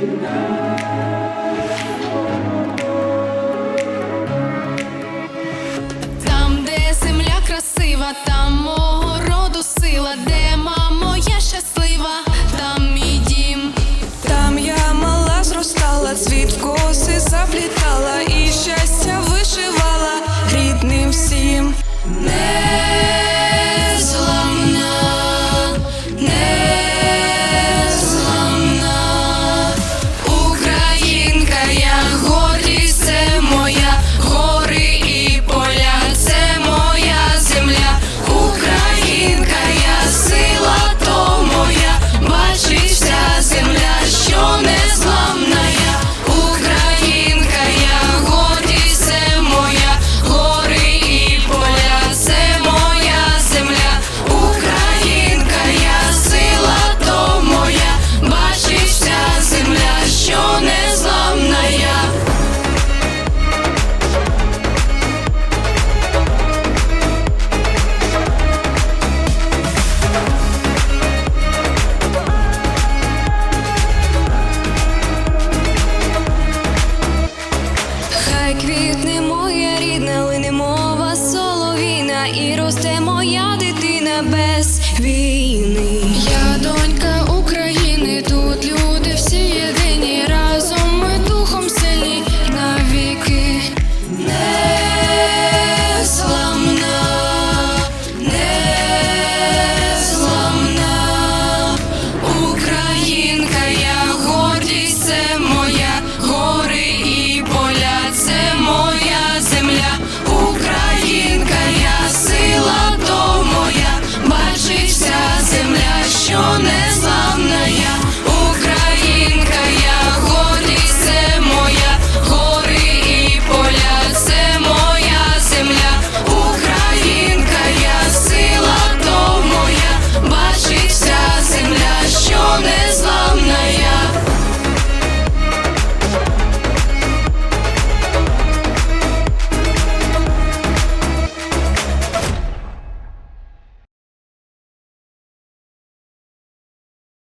you know. І росте моя дитина без війни.